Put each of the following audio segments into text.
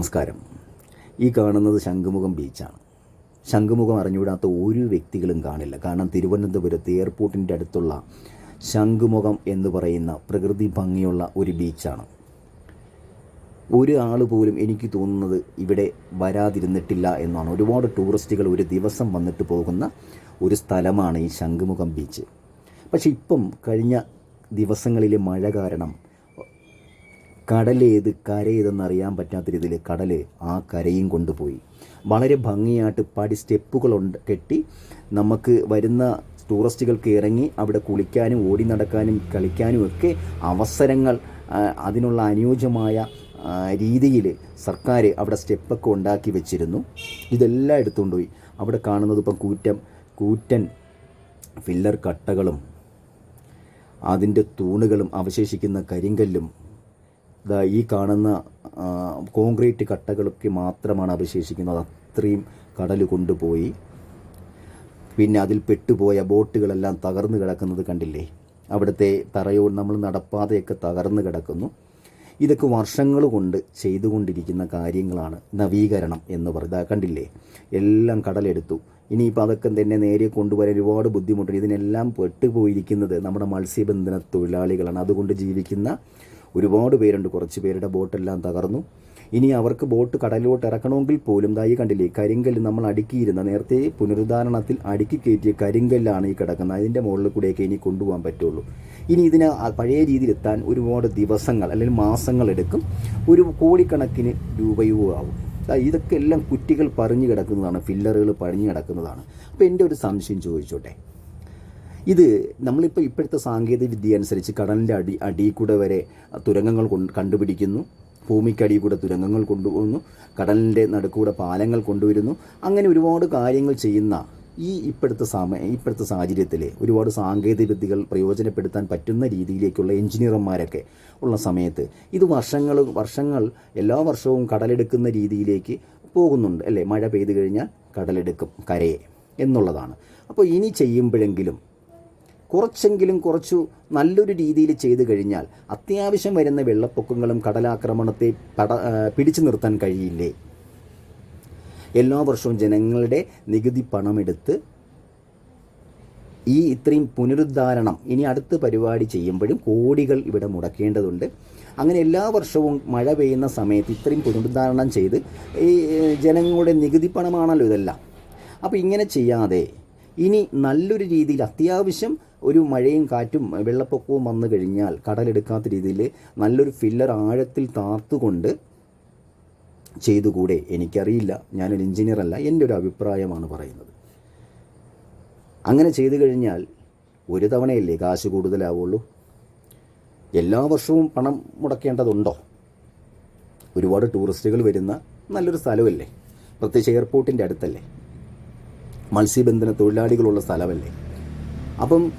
നമസ്കാരം. ഈ കാണുന്നത് ശംഖുമുഖം ബീച്ചാണ്. ശംഖുമുഖം അറിഞ്ഞുവിടാത്ത ഒരു വ്യക്തികളും കാണില്ല. കാരണം തിരുവനന്തപുരത്ത് എയർപോർട്ടിന്റെ അടുത്തുള്ള ശംഖുമുഖം എന്ന് പറയുന്ന പ്രകൃതി ഭംഗിയുള്ള ഒരു ബീച്ചാണ്. ഒരു ആൾ പോലും എനിക്ക് തോന്നുന്നത് ഇവിടെ വരാതിരുന്നിട്ടില്ല എന്നാണ്. ഒരുപാട് ടൂറിസ്റ്റുകൾ ഒരു ദിവസം വന്നിട്ട് പോകുന്ന ഒരു സ്ഥലമാണ് ഈ ശംഖുമുഖം ബീച്ച്. പക്ഷേ ഇപ്പം കഴിഞ്ഞ ദിവസങ്ങളിലെ മഴ കാരണം കടലേത് കരയേതെന്ന് അറിയാൻ പറ്റാത്ത രീതിയിൽ കടൽ ആ കരയും കൊണ്ടുപോയി. വളരെ ഭംഗിയായിട്ട് പടി സ്റ്റെപ്പുകളുണ്ട് കെട്ടി നമുക്ക് വരുന്ന ടൂറിസ്റ്റുകൾക്ക് ഇറങ്ങി അവിടെ കുളിക്കാനും ഓടി നടക്കാനും കളിക്കാനും ഒക്കെ അവസരങ്ങൾ അതിനുള്ള അനുയോജ്യമായ രീതിയിൽ സർക്കാർ അവിടെ സ്റ്റെപ്പൊക്കെ ഉണ്ടാക്കി വെച്ചിരുന്നു. ഇതെല്ലാം എടുത്തുകൊണ്ടുപോയി അവിടെ കാണുന്നത് ഇപ്പം കൂറ്റം കൂറ്റൻ ഫില്ലർ കട്ടകളും അതിന്റെ തൂണുകളും അവശേഷിക്കുന്ന കരിങ്കല്ലും ദാ ഈ കാണുന്ന കോൺക്രീറ്റ് കട്ടകളൊക്കെ മാത്രമാണ് അവശേഷിക്കുന്നത്. അത്രയും കടൽ കൊണ്ടുപോയി. പിന്നെ അതിൽ പെട്ടുപോയ ബോട്ടുകളെല്ലാം തകർന്നു കിടക്കുന്നത് കണ്ടില്ലേ? അവിടുത്തെ തറയോ നമ്മൾ നടപ്പാതയൊക്കെ തകർന്നു കിടക്കുന്നു. ഇതൊക്കെ വർഷങ്ങൾ കൊണ്ട് ചെയ്തുകൊണ്ടിരിക്കുന്ന കാര്യങ്ങളാണ്. നവീകരണം എന്ന് പറയുന്നത് കണ്ടില്ലേ? എല്ലാം കടലെടുത്തു. ഇനിയിപ്പോൾ അതൊക്കെ തന്നെ നേരെ കൊണ്ടുവരാൻ ഒരുപാട് ബുദ്ധിമുട്ടുണ്ട്. ഇതിനെല്ലാം പെട്ടുപോയിരിക്കുന്നത് നമ്മുടെ മത്സ്യബന്ധന തൊഴിലാളികളാണ്. അതുകൊണ്ട് ജീവിക്കുന്ന ഒരുപാട് പേരുണ്ട്. കുറച്ച് പേരുടെ ബോട്ടെല്ലാം തകർന്നു. ഇനി അവർക്ക് ബോട്ട് കടലിലോട്ട് ഇറക്കണമെങ്കിൽ പോലും ദായി കണ്ടില്ലേ കരിങ്കല്ല് നമ്മൾ അടുക്കിയിരുന്ന നേരത്തെ പുനരുദ്ധാരണത്തിൽ അടുക്കി കയറ്റിയ കരിങ്കല്ലാണ് ഈ കിടക്കുന്നത്. അതിന്റെ മുകളിൽ കൂടെയൊക്കെ ഇനി കൊണ്ടുപോകാൻ പറ്റുള്ളൂ. ഇനി ഇതിന് പഴയ രീതിയിൽ എത്താൻ ഒരുപാട് ദിവസങ്ങൾ അല്ലെങ്കിൽ മാസങ്ങൾ എടുക്കും. ഒരു കോടിക്കണക്കിന് രൂപയോ ആവും. ഇതൊക്കെ എല്ലാം കുറ്റികൾ പറഞ്ഞു കിടക്കുന്നതാണ് ഫില്ലറുകൾ പറഞ്ഞു കിടക്കുന്നതാണ്. അപ്പോൾ എന്റെ ഒരു സംശയം ചോദിച്ചോട്ടെ? ഇത് നമ്മളിപ്പോൾ ഇപ്പോഴത്തെ സാങ്കേതിക വിദ്യ അനുസരിച്ച് കടലിന്റെ അടി അടിയിൽ കൂടെ വരെ തുരങ്കങ്ങൾ കൊണ്ട് കണ്ടുപിടിക്കുന്നു. ഭൂമിക്കടിയിൽ കൂടെ തുരങ്കങ്ങൾ കൊണ്ടുപോകുന്നു കടലിന്റെ നടുക്കൂടെ പാലങ്ങൾ കൊണ്ടുവരുന്നു. അങ്ങനെ ഒരുപാട് കാര്യങ്ങൾ ചെയ്യുന്ന ഈ ഇപ്പോഴത്തെ സമയ ഇപ്പോഴത്തെ സാഹചര്യത്തിൽ ഒരുപാട് സാങ്കേതിക വിദ്യകൾ പ്രയോജനപ്പെടുത്താൻ പറ്റുന്ന രീതിയിലേക്കുള്ള എഞ്ചിനീയർമാരൊക്കെ ഉള്ള സമയത്ത് ഇത് വർഷങ്ങൾ വർഷങ്ങൾ എല്ലാ വർഷവും കടലെടുക്കുന്ന രീതിയിലേക്ക് പോകുന്നുണ്ട്. അല്ലേ? മഴ പെയ്തു കഴിഞ്ഞാൽ കടലെടുക്കും കരയെ എന്നുള്ളതാണ്. അപ്പോൾ ഇനി ചെയ്യുമ്പോഴെങ്കിലും കുറച്ചെങ്കിലും കുറച്ചു നല്ലൊരു രീതിയിൽ ചെയ്തു കഴിഞ്ഞാൽ അത്യാവശ്യം വരുന്ന വെള്ളപ്പൊക്കങ്ങളും കടലാക്രമണത്തെ പട പിടിച്ചു നിർത്താൻ കഴിയില്ലേ? എല്ലാ വർഷവും ജനങ്ങളുടെ നികുതി പണമെടുത്ത് ഈ ഇത്രയും പുനരുദ്ധാരണം ഇനി അടുത്ത പരിപാടി ചെയ്യുമ്പോഴും കോടികൾ ഇവിടെ മുടക്കേണ്ടതുണ്ട്. അങ്ങനെ എല്ലാ വർഷവും മഴ പെയ്യുന്ന സമയത്ത് ഇത്രയും പുനരുദ്ധാരണം ചെയ്ത് ഈ ജനങ്ങളുടെ നികുതി പണമാണല്ലോ ഇതെല്ലാം. അപ്പോൾ ഇങ്ങനെ ചെയ്യാതെ ഇനി നല്ലൊരു രീതിയിൽ അത്യാവശ്യം ഒരു മഴയും കാറ്റും വെള്ളപ്പൊക്കവും വന്നു കഴിഞ്ഞാൽ കടലെടുക്കാത്ത രീതിയിൽ നല്ലൊരു ഫില്ലർ ആഴത്തിൽ താർത്തുകൊണ്ട് ചെയ്തുകൂടെ? എനിക്കറിയില്ല. ഞാനൊരു എഞ്ചിനീയർ അല്ല. എന്റെ ഒരു അഭിപ്രായമാണ് പറയുന്നത്. അങ്ങനെ ചെയ്തു കഴിഞ്ഞാൽ ഒരു തവണയല്ലേ കാശ് കൂടുതലാവുള്ളൂ? എല്ലാ വർഷവും പണം മുടക്കേണ്ടതുണ്ടോ? ഒരുപാട് ടൂറിസ്റ്റുകൾ വരുന്ന നല്ലൊരു സ്ഥലമല്ലേ? പ്രത്യേകിച്ച് എയർപോർട്ടിന്റെ അടുത്തല്ലേ? മത്സ്യബന്ധന തൊഴിലാളികളുള്ള സ്ഥലമല്ലേ? അപ്പം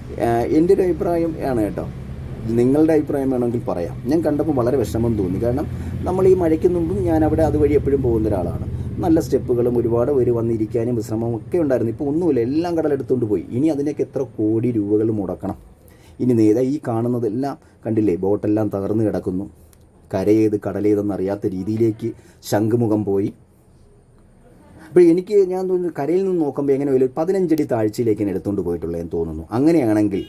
എന്റെ ഒരു അഭിപ്രായം ആണ് കേട്ടോ. നിങ്ങളുടെ അഭിപ്രായം വേണമെങ്കിൽ പറയാം. ഞാൻ കണ്ടപ്പോൾ വളരെ വിഷമം തോന്നി. കാരണം നമ്മൾ ഈ മഴയ്ക്ക് മുമ്പും ഞാൻ അവിടെ അതുവഴി എപ്പോഴും പോകുന്ന ഒരാളാണ്. നല്ല സ്റ്റെപ്പുകളും ഒരുപാട് പേര് വന്നിരിക്കാനും വിശ്രമം ഒക്കെ ഉണ്ടായിരുന്നു. ഇപ്പോൾ ഒന്നുമില്ല. എല്ലാം കടലെടുത്തുകൊണ്ട് പോയി. ഇനി അതിനൊക്കെ എത്ര കോടി രൂപകൾ മുടക്കണം. ഇനി നേരെ ഈ കാണുന്നതെല്ലാം കണ്ടില്ലേ? ബോട്ടെല്ലാം തകർന്നു കിടക്കുന്നു. കരയേത് കടലേതെന്നറിയാത്ത രീതിയിലേക്ക് ശംഖുമുഖം പോയി. അപ്പോൾ എനിക്ക് ഞാൻ തോന്നുന്നു കരയിൽ നിന്ന് നോക്കുമ്പോൾ എങ്ങനെ ഒരു പതിനഞ്ചടി താഴ്ചയിലേക്ക് എടുത്തുകൊണ്ട് പോയിട്ടുള്ളതെന്ന് തോന്നുന്നു. അങ്ങനെയാണെങ്കിൽ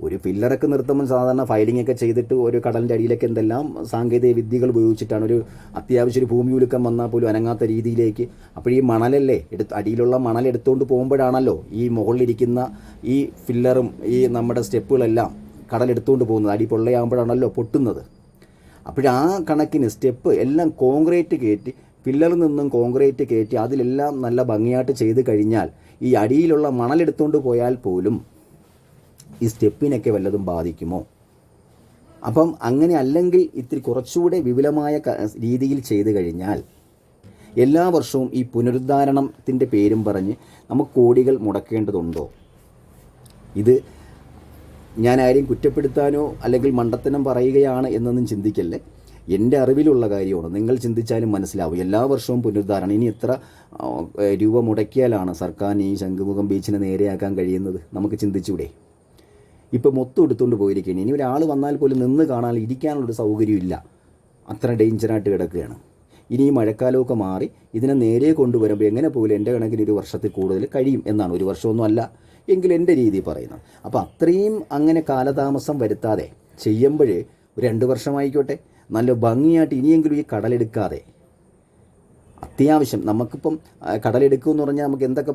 ഒരു ഫില്ലറൊക്കെ നിർത്തുമ്പോൾ സാധാരണ ഫയലിംഗ് ഒക്കെ ചെയ്തിട്ട് ഒരു കടലിന്റെ അടിയിലേക്ക് എന്തെല്ലാം സാങ്കേതിക വിദ്യകൾ ഉപയോഗിച്ചിട്ടാണ് ഒരു അത്യാവശ്യം ഒരു ഭൂമി ഉലുക്കം വന്നാൽ പോലും അനങ്ങാത്ത രീതിയിലേക്ക്. അപ്പോൾ ഈ മണലല്ലേ? എടുത്ത് അടിയിലുള്ള മണൽ എടുത്തുകൊണ്ട് പോകുമ്പോഴാണല്ലോ ഈ മുകളിലിരിക്കുന്ന ഈ ഫില്ലറും ഈ നമ്മുടെ സ്റ്റെപ്പുകളെല്ലാം കടലെടുത്തുകൊണ്ട് പോകുന്നത്. അടി പൊള്ളയാകുമ്പോഴാണല്ലോ പൊട്ടുന്നത്. അപ്പോഴാ കണക്കിന് സ്റ്റെപ്പ് എല്ലാം കോൺക്രീറ്റ് കയറ്റി പില്ലറിൽ നിന്നും കോൺക്രീറ്റ് കയറ്റി അതിലെല്ലാം നല്ല ഭംഗിയായിട്ട് ചെയ്ത് കഴിഞ്ഞാൽ ഈ അടിയിലുള്ള മണലെടുത്തുകൊണ്ട് പോയാൽ പോലും ഈ സ്റ്റെപ്പിനൊക്കെ വല്ലതും ബാധിക്കുമോ? അപ്പം അങ്ങനെ അല്ലെങ്കിൽ ഇത്തിരി കുറച്ചുകൂടെ വിപുലമായ രീതിയിൽ ചെയ്തു കഴിഞ്ഞാൽ എല്ലാ വർഷവും ഈ പുനരുദ്ധാരണത്തിന്റെ പേരും പറഞ്ഞ് നമുക്ക് കോടികൾ മുടക്കേണ്ടതുണ്ടോ? ഇത് ഞാൻ ആരെയും കുറ്റപ്പെടുത്താനോ അല്ലെങ്കിൽ മണ്ടത്തനം പറയുകയാണ് എന്നൊന്നും ചിന്തിക്കല്ലേ? എന്റെ അറിവിലുള്ള കാര്യമാണ്. നിങ്ങൾ ചിന്തിച്ചാലും മനസ്സിലാവും. എല്ലാ വർഷവും പുനരുദ്ധാരണം. ഇനി എത്ര രൂപ മുടക്കിയാലാണ് സർക്കാരിന് ഈ ശംഖുമുഖം ബീച്ചിനെ നേരെയാക്കാൻ കഴിയുന്നത്? നമുക്ക് ചിന്തിച്ചൂടെ. ഇപ്പോൾ മൊത്തം എടുത്തുകൊണ്ട് പോയിരിക്കുകയാണ്. ഇനി ഒരാൾ വന്നാൽ പോലും നിന്ന് കാണാൻ ഇരിക്കാനുള്ളൊരു സൗകര്യമില്ല അത്ര ഡേഞ്ചറായിട്ട് കിടക്കുകയാണ്. ഇനി ഈ മഴക്കാലമൊക്കെ മാറി ഇതിനെ നേരെ കൊണ്ടുവരുമ്പോൾ എങ്ങനെ പോലും എന്റെ കണക്കിന് ഒരു വർഷത്തിൽ കൂടുതൽ കഴിയും എന്നാണ്. ഒരു വർഷമൊന്നും അല്ല എങ്കിലും എന്റെ രീതി പറയുന്നത്. അപ്പോൾ അത്രയും അങ്ങനെ കാലതാമസം വരുത്താതെ ചെയ്യുമ്പോൾ രണ്ട് വർഷമായിക്കോട്ടെ നല്ല ഭംഗിയായിട്ട് ഇനിയെങ്കിലും ഈ കടലെടുക്കാതെ. അത്യാവശ്യം നമുക്കിപ്പം കടലെടുക്കുമെന്ന് പറഞ്ഞാൽ നമുക്ക് എന്തൊക്കെ